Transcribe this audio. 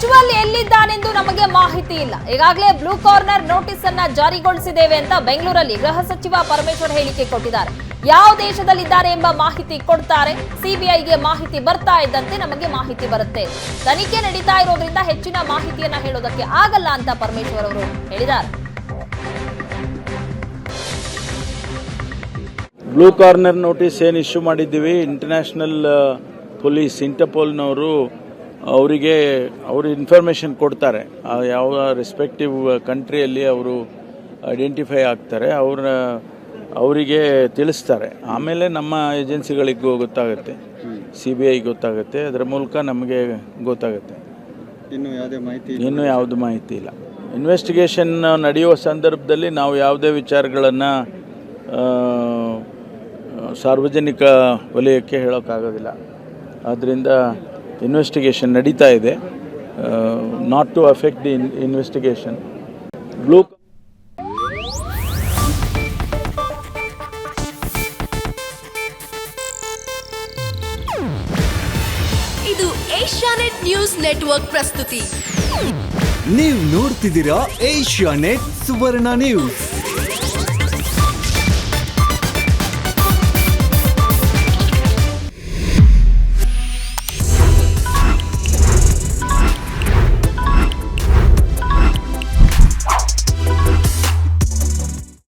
ಪ್ರಜ್ವಲ್ ಎಲ್ಲಿದ್ದಾನೆಂದು ನಮಗೆ ಮಾಹಿತಿ ಇಲ್ಲ. ಈಗಾಗಲೇ ಬ್ಲೂ ಕಾರ್ನರ್ ನೋಟಿಸ್ ಅನ್ನ ಜಾರಿಗೊಳಿಸಿದ್ದೇವೆ ಅಂತ ಬೆಂಗಳೂರಲ್ಲಿ ಗೃಹ ಸಚಿವ ಪರಮೇಶ್ವರ್ ಹೇಳಿಕೆ ಕೊಟ್ಟಿದ್ದಾರೆ. ಯಾವ ದೇಶದಲ್ಲಿದ್ದಾರೆ ಎಂಬ ಮಾಹಿತಿ ಕೊಡ್ತಾರೆ. ಸಿಬಿಐಗೆ ಮಾಹಿತಿ ಬರ್ತಾ ಇದ್ದಂತೆ ನಮಗೆ ಮಾಹಿತಿ ಬರುತ್ತೆ. ತನಿಖೆ ನಡೀತಾ ಇರೋದ್ರಿಂದ ಹೆಚ್ಚಿನ ಮಾಹಿತಿಯನ್ನ ಹೇಳೋದಕ್ಕೆ ಆಗಲ್ಲ ಅಂತ ಪರಮೇಶ್ವರ್ ಅವರು ಹೇಳಿದ್ದಾರೆ. ಬ್ಲೂ ಕಾರ್ನರ್ ನೋಟಿಸ್ ಏನು ಇಶ್ಯೂ ಮಾಡಿದ್ದೀವಿ? ಇಂಟರ್ನ್ಯಾಷನಲ್ ಪೊಲೀಸ್, ಇಂಟರ್ಪೋಲ್ನವರು ಅವರಿಗೆ ಅವರು ಇನ್ಫಾರ್ಮೇಷನ್ ಕೊಡ್ತಾರೆ. ಯಾವ ರೆಸ್ಪೆಕ್ಟಿವ್ ಕಂಟ್ರಿಯಲ್ಲಿ ಅವರು ಐಡೆಂಟಿಫೈ ಆಗ್ತಾರೆ ಅವ್ರ ಅವರಿಗೆ ತಿಳಿಸ್ತಾರೆ. ಆಮೇಲೆ ನಮ್ಮ ಏಜೆನ್ಸಿಗಳಿಗೂ ಗೊತ್ತಾಗುತ್ತೆ. ಸಿ ಬಿ ಐ ಗೊತ್ತಾಗುತ್ತೆ. ಅದರ ಮೂಲಕ ನಮಗೆ ಗೊತ್ತಾಗುತ್ತೆ. ಇನ್ನು ಯಾವುದೇ ಮಾಹಿತಿ ಇನ್ನೂ ಯಾವುದು ಮಾಹಿತಿ ಇಲ್ಲ. ಇನ್ವೆಸ್ಟಿಗೇಷನ್ ನಡೆಯುವ ಸಂದರ್ಭದಲ್ಲಿ ನಾವು ಯಾವುದೇ ವಿಚಾರಗಳನ್ನು ಸಾರ್ವಜನಿಕ ವಲಯಕ್ಕೆ ಹೇಳೋಕ್ಕಾಗೋದಿಲ್ಲ. ಆದ್ದರಿಂದ ಇನ್ವೆಸ್ಟಿಗೇಷನ್ ನಡೀತಾ ಇದೆ. Not to affect the investigation blue ಇದು ಏಷ್ಯಾನೆಟ್ ನ್ಯೂಸ್ ನೆಟ್ವರ್ಕ್ ಪ್ರಸ್ತುತಿ. ನೀವು ನೋಡ್ತಿದ್ದೀರಾ ಏಷ್ಯಾ ನೆಟ್ ಸುವರ್ಣ ನ್ಯೂಸ್